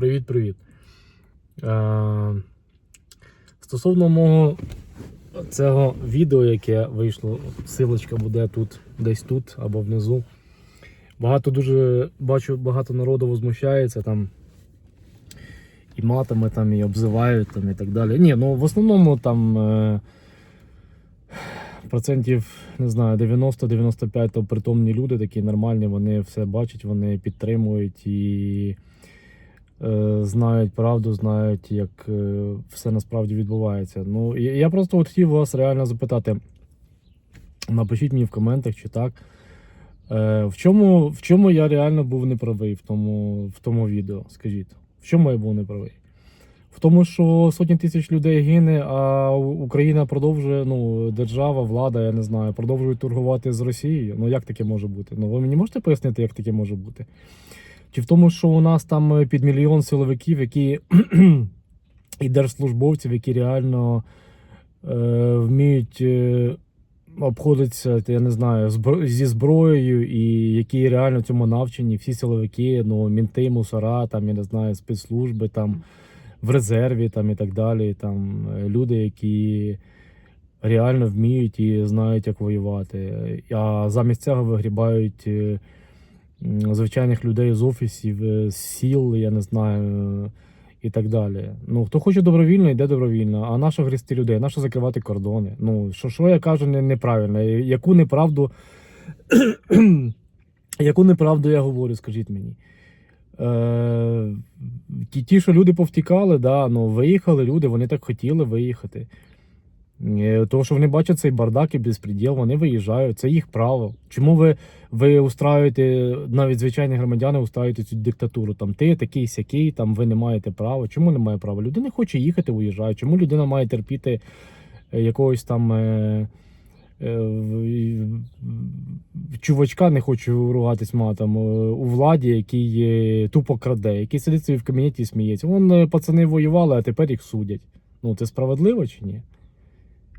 Привіт-привіт. Е, стосовно мого цього відео, яке вийшло, силочка буде тут, десь тут або внизу. Багато дуже бачу, багато народу возмущається там. І матами там, і обзивають там, і так далі. Ні, ну в основному там е, процентів, не знаю, 90-95 то притомні люди, такі нормальні, вони все бачать, вони підтримують і знають правду, знають, як е, все насправді відбувається. Ну, я, просто от хотів вас реально запитати. Напишіть мені в коментах, чи так. Е, в, чому, в чому я реально був неправий в тому, в тому відео? Скажіть, в чому я був неправий? В тому, що сотні тисяч людей гине, а Україна продовжує, ну, держава, влада, я не знаю, продовжує торгувати з Росією. Ну як таке може бути? Ну ви мені можете пояснити, як таке може бути? Чи в тому, що у нас там під мільйон силовиків, які і держслужбовців, які реально е, вміють е, обходитися, я не знаю, збро- зі зброєю, і які реально цьому навчені, всі силовики, ну, мінти, мусора, там, я не знаю, спецслужби, там, в резерві там, і так далі. Там, е, люди, які реально вміють і знають, як воювати. А замість цього вигрібають е, звичайних людей з офісів, е, з сіл, я не знаю, і так далі. Ну, хто хоче добровільно, йде добровільно. А нащо грести людей? Нащо закривати кордони? Ну, що, що я кажу, не, неправильно. Яку неправду, яку неправду я говорю, скажіть мені. Е, ті, що люди повтікали, да, ну, виїхали люди, вони так хотіли виїхати. Е, Тому що вони бачать цей бардак і безпреділ, вони виїжджають, це їх право. Чому ви, ви устраюєте, навіть звичайні громадяни устраюєте цю диктатуру? Там ти такий сякий, там ви не маєте права. Чому не має права? Людина хоче їхати, виїжджає. Чому людина має терпіти е, якогось там. Е, е, чувачка, не хочу ругатись матом, у владі, який тупо краде, який сидить собі в кабінеті і сміється. Вон пацани воювали, а тепер їх судять. Ну, це справедливо чи ні?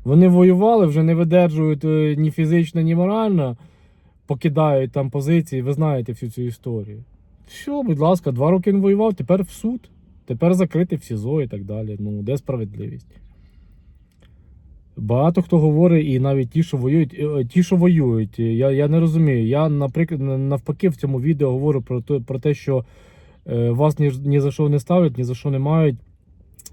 Вони воювали, вже не видержують е, ні фізично, ні морально, покидають там позиції. Ви знаєте всю цю історію. Що, будь ласка, два роки він воював, тепер в суд, тепер закритий в СІЗО і так далі. Ну, де справедливість? Багато хто говорить, і навіть ті, що воюють, е, ті, що воюють, е, я, я не розумію. Я, наприклад, навпаки, в цьому відео говорю про те, про те що вас ні, ні за що не ставлять, ні за що не мають,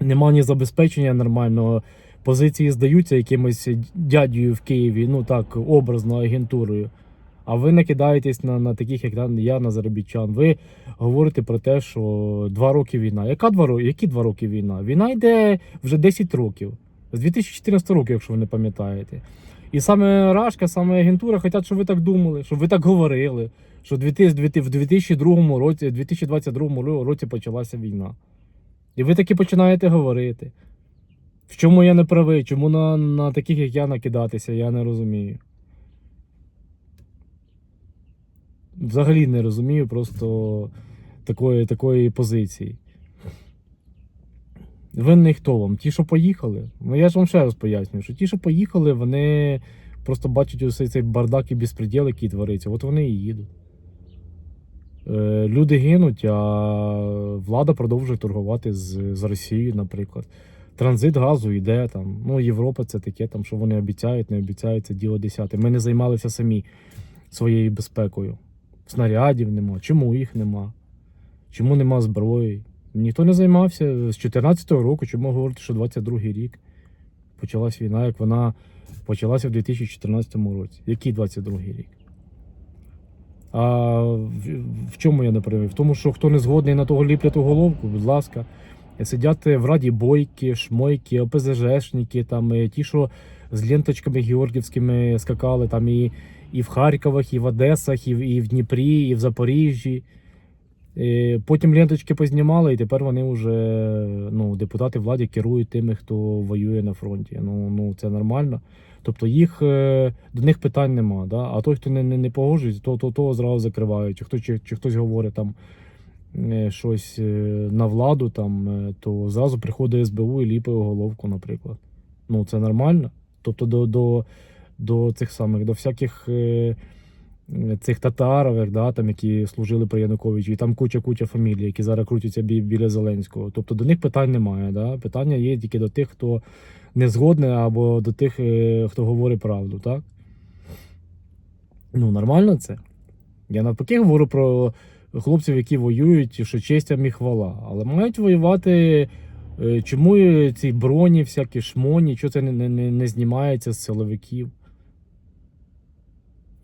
нема ні забезпечення нормального. Позиції здаються якимось дядею в Києві, ну так, образно агентурою. А ви накидаєтесь на, на таких, як я, на заробітчан. Ви говорите про те, що два роки війна. Яка два роки? Які два роки війна? Війна йде вже 10 років. З 2014 року, якщо ви не пам'ятаєте. І саме Рашка, саме агентура хочуть, щоб ви так думали, щоб ви так говорили, що в 2000 в 2002 році, 2022 році почалася війна. І ви таки починаєте говорити. В чому я не правий? Чому на, на таких, як я, накидатися, я не розумію. Взагалі не розумію просто такої, такої позиції. Винний хто вам? Ті, що поїхали? Ну я ж вам ще раз пояснюю, що ті, що поїхали, вони просто бачать усе цей бардак і безпреділ, який твориться. От вони і їдуть. Е, люди гинуть, а влада продовжує торгувати з, з Росією, наприклад. Транзит газу йде там. Ну, Європа це таке, там, що вони обіцяють, не обіцяють, це діло десяте. Ми не займалися самі своєю безпекою. Снарядів нема. Чому їх нема? Чому нема зброї? Ніхто не займався з 2014 року, чому говорити, що 22-й рік почалась війна, як вона почалася в 2014 році. Який 22-й рік? А в, в чому я не правий? В тому, що хто не згодний на того ліплять у головку, будь ласка, сидять в раді бойки, шмойки, ОПЗЖшники, там ті, що з ленточками георгівськими скакали, там і, і в Харковах, і в Одесах, і в, і в Дніпрі, і в Запоріжжі. Потім ленточки познімали, і тепер вони вже ну, депутати влади керують тими, хто воює на фронті. Ну, ну це нормально. Тобто їх е, до них питань нема. Да? А той, хто не, не, не погоджується, то, то, то зразу закривають. Чи, хто, чи, чи хтось говорить там щось е, на владу, там, е, то зразу приходить СБУ і ліпить головку, наприклад. Ну це нормально. Тобто до, до, до цих самих, до всяких. Е, е, цих татарових, да, там, які служили при Януковичі, і там куча-куча фамілій, які зараз крутяться бі- біля Зеленського. Тобто до них питань немає. Да? Питання є тільки до тих, хто не згодний, або до тих, е, хто говорить правду, так? Ну, нормально це. Я навпаки говорю про хлопців, які воюють, що честь і хвала. Але мають воювати. е, Чому ці броні, всякі шмоні, що це не, не, не, не знімається з силовиків?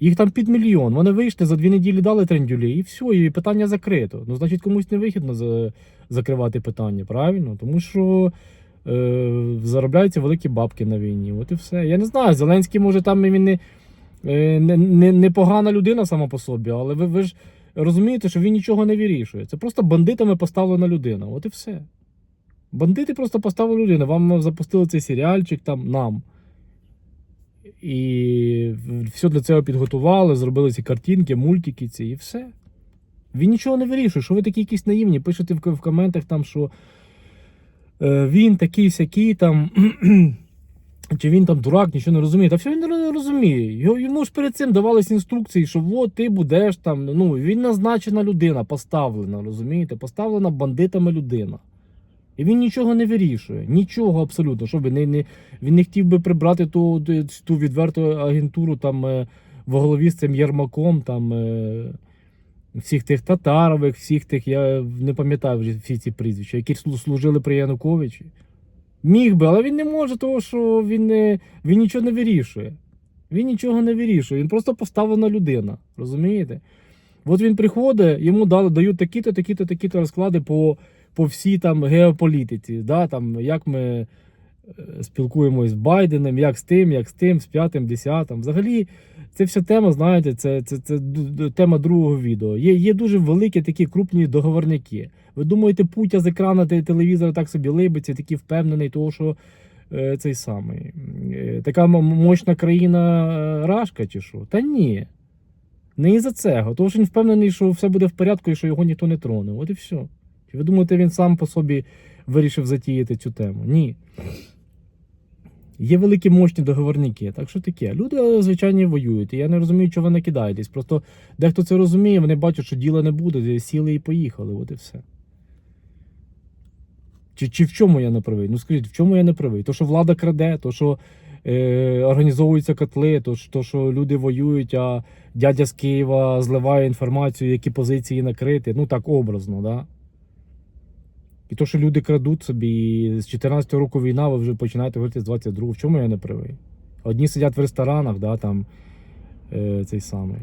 Їх там під мільйон. Вони вийшли за дві неділі дали трендюлі, і все, і питання закрито. Ну, значить, комусь не вигідно за, закривати питання, правильно? Тому що е, заробляються великі бабки на війні. От і все. Я не знаю, Зеленський, може, там він не, е, не, не, не погана людина сама по собі, але ви, ви ж розумієте, що він нічого не вирішує. Це просто бандитами поставлена людина. От і все. Бандити просто поставили людину. Вам запустили цей серіальчик там нам. І все для цього підготували, зробили ці картинки, мультики ці, і все. Він нічого не вирішує, що ви такі якісь наївні. Пишете в, коментах, там, що е, він такий сякий там. Чи він там дурак, нічого не розуміє. Та все він не розуміє. Йому ж перед цим давались інструкції, що от ти будеш там. Ну, він назначена людина, поставлена, розумієте? Поставлена бандитами людина. І він нічого не вирішує. Нічого абсолютно. Щоб не, не, він не хотів би прибрати ту, ту, ту відверту агентуру там е, в голові з цим Єрмаком, там е, всіх тих татарових, всіх тих, я не пам'ятаю вже всі ці прізвища, які служили при Януковичі. Міг би, але він не може, тому що він, не, він нічого не вирішує. Він нічого не вирішує. Він просто поставлена людина. Розумієте? От він приходить, йому дали, дають такі-то, такі-то, такі-то розклади по, по всій там геополітиці. Да? Там, як ми е, спілкуємось з Байденом, як з тим, як з тим, з п'ятим, десятим. Взагалі, це вся тема, знаєте, це, це, це тема другого відео. Є, є дуже великі такі крупні договорники. Ви думаєте, Путя з екрана те- телевізора так собі либиться, такий впевнений, того, що е, цей самий. е, така мощна країна е, Рашка чи що? Та ні. Не із-за цього. Тому що він впевнений, що все буде в порядку і що його ніхто не троне. От і все. Чи ви думаєте, він сам по собі вирішив затіяти цю тему? Ні. Є великі мощні договорники, так що таке. Люди, звичайно, воюють. І я не розумію, чого ви накидаєтесь. Просто дехто це розуміє, вони бачать, що діла не буде, сіли і поїхали. От і все. Чи, чи в чому я не правий? Ну скажіть, в чому я не правий? То, що влада краде, то, що е, організовуються котли, то, то, що люди воюють, а дядя з Києва зливає інформацію, які позиції накрити. Ну так образно, да? І то, що люди крадуть собі, з 14 року війна, ви вже починаєте говорити з 22 В чому я не правий? Одні сидять в ресторанах, да, там е, цей самий.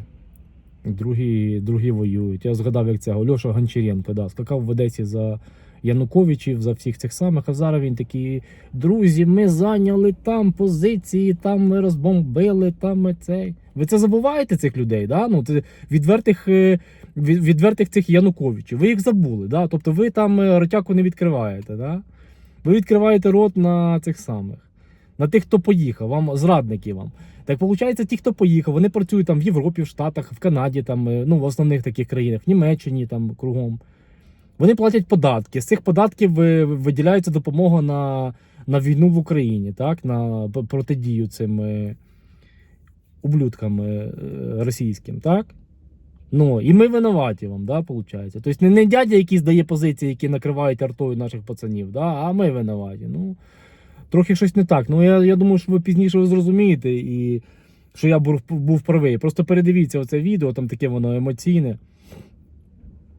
Другі, другі воюють. Я згадав, як цього Льоша Гончаренко, да, скакав в Одесі за Януковичів, за всіх цих самих, а зараз він такий, друзі, ми зайняли там позиції, там ми розбомбили, там ми цей. Ви це забуваєте цих людей? Да? Ну, це відвертих, е, відвертих цих Януковичів. Ви їх забули. Да? Тобто ви там е, ротяку не відкриваєте. Да? Ви відкриваєте рот на цих самих, на тих, хто поїхав, вам зрадники вам. Так виходить, ті, хто поїхав, вони працюють там в Європі, в Штатах, в Канаді, там, е, ну, в основних таких країнах, в Німеччині там кругом. Вони платять податки. З цих податків виділяється допомога на, на війну в Україні, так? на протидію цим е, ублюдкам російським, так? Ну, і ми винуваті вам, да, виходить. Тобто не, не дядя, який здає позиції, які накривають артою наших пацанів, да, а ми винуваті. Ну, трохи щось не так. Ну, я, я думаю, що ви пізніше ви зрозумієте, і що я був, був правий. Просто передивіться оце відео, там таке воно емоційне.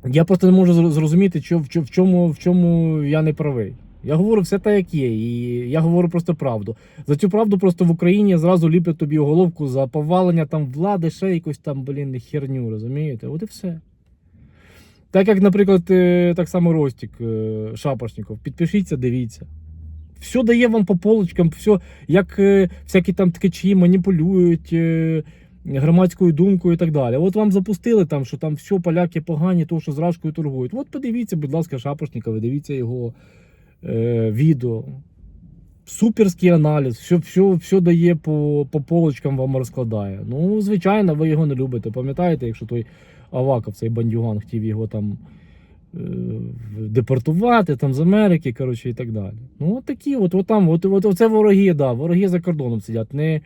Я просто не можу зрозуміти, що, в, в, чому, в чому я не правий. Я говорю все так, як є, і я говорю просто правду. За цю правду просто в Україні зразу ліплять тобі головку за повалення там влади, ще якусь там, блін, херню, розумієте? От і все. Так як, наприклад, е, так само Ростік е, Шапошніков. Підпишіться, дивіться. Все дає вам по полочкам, все, як е, всякі там ткачі маніпулюють громадською думкою і так далі. От вам запустили там, що там все, поляки погані, то що з рашкою торгують. От подивіться, будь ласка, Шапошнікова, дивіться його е, відео. Суперський аналіз, все, все, все дає по, по полочкам вам розкладає. Ну, звичайно, ви його не любите. Пам'ятаєте, якщо той Аваков, цей бандюган, хотів його там е, депортувати там з Америки, коротше, і так далі. Ну, от такі, от, от там, от, от, оце вороги, да, вороги за кордоном сидять. Не,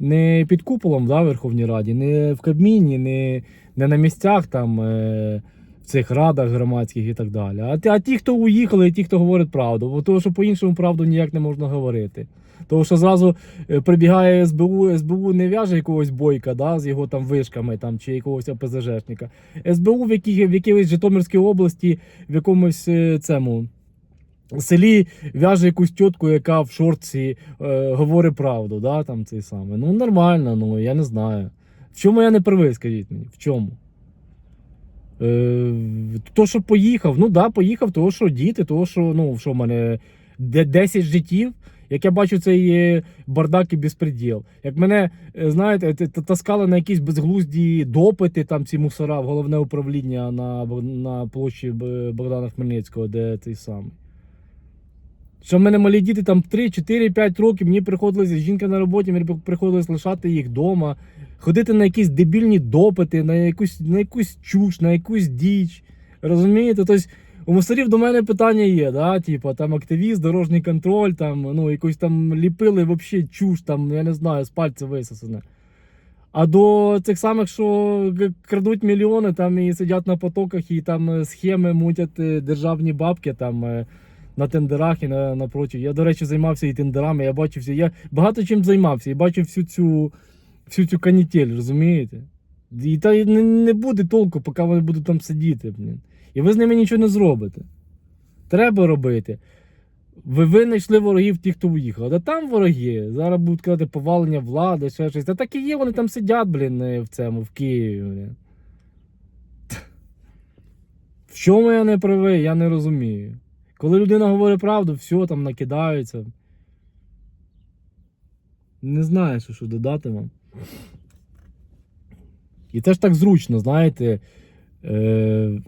не під куполом да, в Верховній Раді, не в Кабміні, не, не на місцях там е, в цих радах громадських і так далі. А, а ті, хто уїхали, ті, хто говорить правду, бо того, що по-іншому правду ніяк не можна говорити. Тому що зразу е, прибігає СБУ, СБУ не в'яже якогось бойка да, з його там вишками там, чи якогось ОПЗЖшника. СБУ в, якій, в якійсь Житомирській області, в якомусь е, цьому селі в'яже якусь тітку, яка в шортці е, говорить правду, да, там цей саме. Ну нормально, ну я не знаю. В чому я не правий, скажіть мені? В чому? Е, то, що поїхав, ну да, поїхав, того, що діти, того, що, ну, що в мене 10 життів. Як я бачу цей бардак і безпреділ. Як мене, е, знаєте, таскали на якісь безглузді допити, там ці мусора в головне управління на, на площі Богдана Хмельницького, де цей самий. Що в мене малі діти там 3, 4, 5 років, мені приходилося, жінка на роботі, мені приходилось лишати їх вдома, ходити на якісь дебільні допити, на якусь, на якусь чуш, на якусь діч. Розумієте? Тобто у мусорів до мене питання є, да? типу, там активіст, дорожній контроль, там, ну, якусь там ліпили взагалі чуш, там, я не знаю, з пальця висосане. А до цих самих, що крадуть мільйони, там і сидять на потоках, і там е, схеми мутять е, державні бабки там е, на тендерах і на, на. Я, до речі, займався і тендерами, я бачив всі. Я багато чим займався і бачив всю цю, всю цю канітель, розумієте? І та не, буде толку, поки вони будуть там сидіти. Блін. І ви з ними нічого не зробите. Треба робити. Ви, ви знайшли ворогів ті, хто уїхав. Да там вороги. Зараз будуть казати повалення влади, ще щось. Та так і є, вони там сидять, блін, е, в цьому, в Києві. Блін. В чому я не правий, я не розумію. Коли людина говорить правду, все там накидаються. Не знаю, що, що додати вам. І це ж так зручно, знаєте. Е...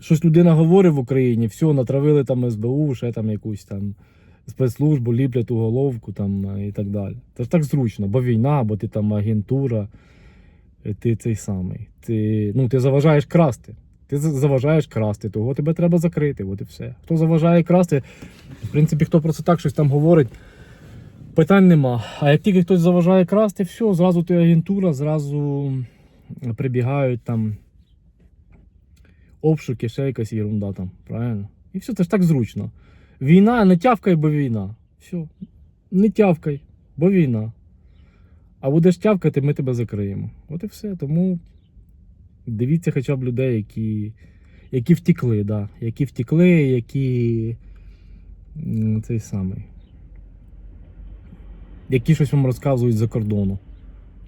Щось людина говорить в Україні, все, натравили там СБУ, ще там якусь там спецслужбу, ліплять у головку там е, і так далі. Це ж так зручно, бо війна, бо ти там агентура, е, ти цей самий. Ти, ну, ти заважаєш красти. Ти заважаєш красти, того тебе треба закрити. От і все. Хто заважає красти, в принципі, хто просто так щось там говорить, питань нема. А як тільки хтось заважає красти, все, зразу ти агентура, зразу прибігають там обшуки, ще якась ерунда там, правильно? І все, це ж так зручно. Війна, не тявкай, бо війна. Все. Не тявкай, бо війна. А будеш тявкати, ми тебе закриємо. От і все. Тому дивіться хоча б людей, які, які втікли, да. які втікли, які цей самий. Які щось вам розказують за кордону.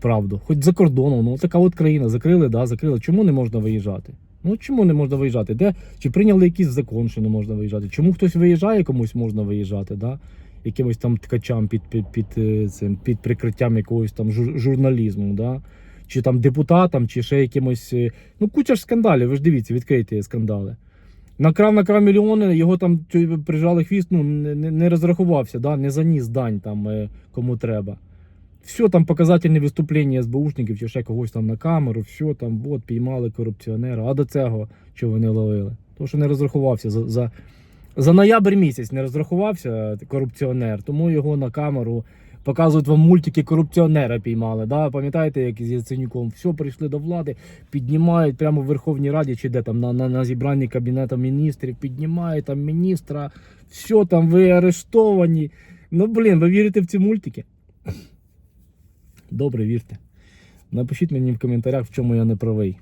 Правду. Хоч за кордоном, ну така от країна, закрили, да, закрили. Чому не можна виїжджати? Ну чому не можна виїжджати? Де? Чи прийняли якийсь закон, що не можна виїжджати? Чому хтось виїжджає, комусь можна виїжджати, да? якимось там ткачам під, під, під, е, цим, під прикриттям якогось там жур- журналізму, да? чи там депутатам, чи ще якимось. е, Ну, куча ж скандалів, ви ж дивіться, відкрийте скандали. Накрав накрав мільйони, його там прижали хвіст, ну не, не, розрахувався, да? не заніс дань там е, кому треба. Все там показательні виступлення СБУшників чи ще когось там на камеру, все там, от, піймали корупціонера. А до цього чого вони ловили? Тому що не розрахувався за, за, за ноябрь місяць не розрахувався корупціонер, тому його на камеру показують вам мультики корупціонера піймали. Да? Пам'ятаєте, як з Яценюком? Все, прийшли до влади, піднімають прямо в Верховній Раді чи де там на, на, на зібранні Кабінету міністрів, піднімають там міністра, все там ви арештовані. Ну блін, ви вірите в ці мультики? Добре, вірте. Напишіть мені в коментарях, в чому я не правий.